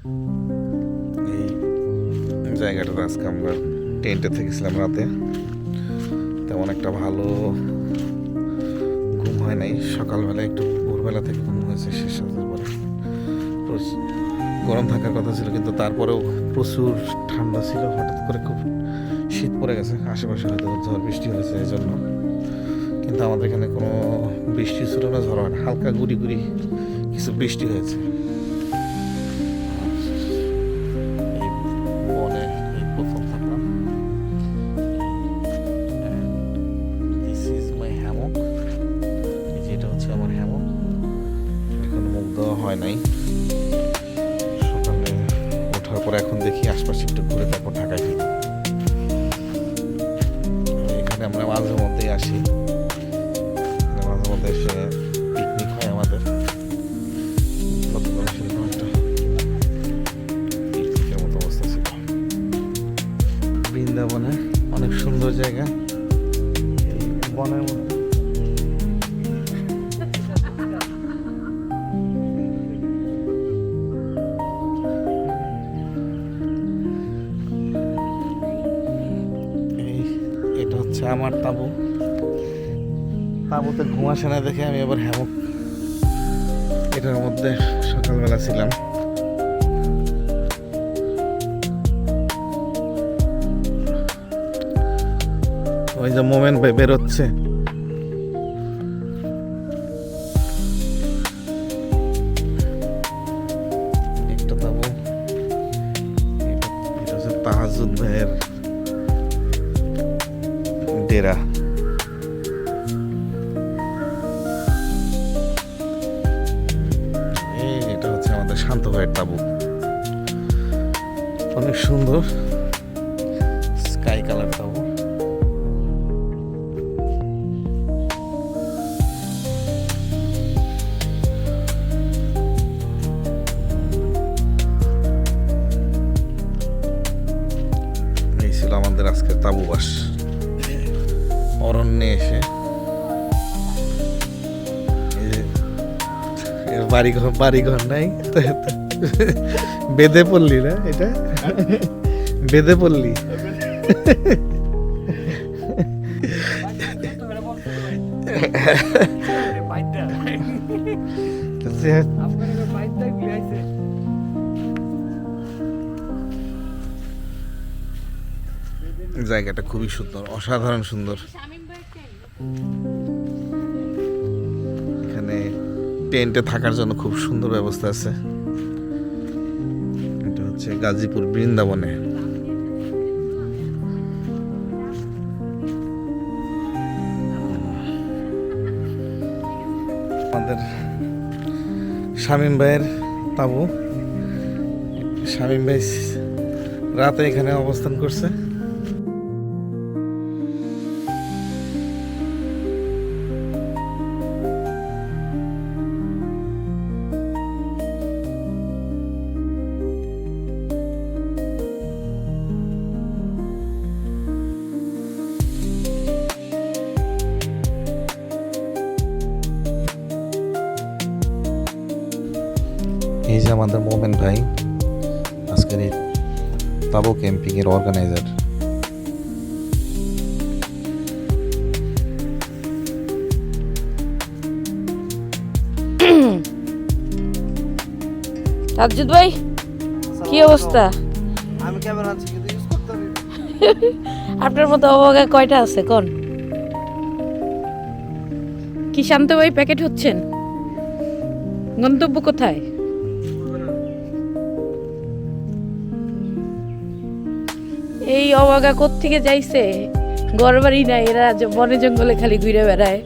এই জায়গাটাতে আজকে আমরা টেন্টে থেকেছিলাম রাতে। তেমন একটা ভালো ঘুম হয় নাই। সকালবেলা একটু ভোরবেলা থেকে ঘুম হয়েছে, শেষ হতে পরে গরম থাকার কথা ছিল, কিন্তু তারপরেও প্রচুর ঠান্ডা ছিল। হঠাৎ করে খুব শীত পড়ে গেছে। আশেপাশে হয়তো ঝড় বৃষ্টি হয়েছে এই জন্য কিন্তু আমাদের এখানে কোনো বৃষ্টি ছিল না, ঝড় হয় হালকা গুড়ি গুড়ি কিছু বৃষ্টি হয়েছে। ওঠার পর এখন দেখি আশপাশে একটু ঘুরে তারপর ঢাকায় ফিরি এখানে আমরা মাঝে মধ্যেই আসি। মাঝে মধ্যে এসে পিকনিক হয় আমাদের। বৃন্দাবনে অনেক সুন্দর জায়গা। বনের মধ্যে হচ্ছে আমার তাবু। তাবুতে ঘুম আসে না দেখে আমি আবার হ্যামক। এটার মধ্যে সকালবেলা ছিলাম। ওই যে মোমেন্ট বেরোচ্ছে। একটা তাবু। হচ্ছে তাহাজুদ ভাইয়ের এই, এটা হচ্ছে আমাদের শান্ত ভাইয়ের তাবু। অনেক সুন্দর স্কাই কালার তাবু। আমাদের আজকের তাবু বাস অরণ্যে এসে বাড়িঘর বাড়িঘর নাই। বেঁধে পড়লি না এটা? বেঁধে পড়লি জায়গাটা খুবই সুন্দর, অসাধারণ সুন্দর। এখানে টেন্টে থাকার জন্য খুব সুন্দর ব্যবস্থা আছে। এটা হচ্ছে গাজীপুর বৃন্দাবনে। আমাদের শামীম ভাইয়ের তাবু। শামীম ভাই রাতে এখানে অবস্থান করছে। আমাদের মোমেন ভাই আজকের এই তাবু ক্যাম্পিং এর অর্গানাইজার তাজুদ ভাই কি অবস্থা? আমি ক্যামেরা আনছি কিন্তু ইউজ করতে পারি? আপনার মতো অবাগা কয়টা আছে কোন? কি শান্ত ভাই প্যাকেট হচ্ছেন? গন্তব্য কোথায়? এই অবাগা থেকে যাইছে? গড়বাড়ি বাড়ি নাই এরা বনে জঙ্গলে খালি ঘুরে বেড়ায়।